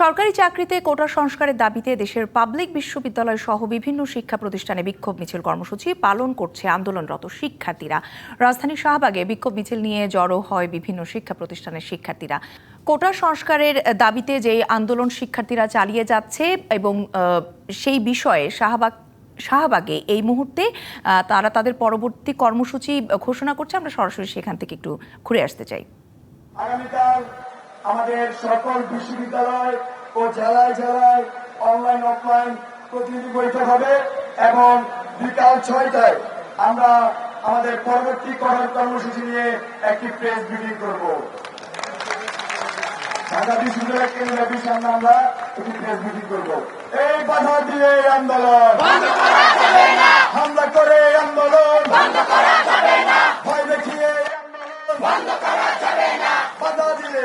সরকারি চাকরিতে কোটা সংস্কারের দাবিতে দেশের পাবলিক বিশ্ববিদ্যালয় সহ বিভিন্ন শিক্ষা প্রতিষ্ঠানে বিক্ষোভ মিছিল কর্মসূচি পালন করছে আন্দোলনরত শিক্ষার্থীরা। রাজধানীর শাহবাগে বিক্ষোভ মিছিল নিয়ে জড়ো হয় বিভিন্ন শিক্ষা প্রতিষ্ঠানের শিক্ষার্থীরা। কোটা সংস্কারের দাবিতে যে আন্দোলন শিক্ষার্থীরা চালিয়ে যাচ্ছে এবং সেই বিষয়ে শাহবাগ, শাহবাগে এই মুহূর্তে তারা তাদের পরবর্তী কর্মসূচি ঘোষণা করছে। আমরা সরাসরি সেখান থেকে একটু ঘুরে আসতে চাই। আগামীকাল আমাদের সকল বিশ্ববিদ্যালয় ও জেলায় জেলায় অনলাইন অফলাইন প্রতিনিধি বৈঠক হবে এবং বিকাল ছয়টায় আমরা আমাদের পরবর্তী কর্মসূচি নিয়ে একটি প্রেস মিটিং করব। ঢাকা বিশ্ববিদ্যালয় কেন্দ্রের সামনে আমরা একটি প্রেস মিটিং করব। এই বাধা দিয়ে আন্দোলন। হামলা করে আন্দোলন ভয় দেখিয়ে এই আন্দোলন বাধা দিলে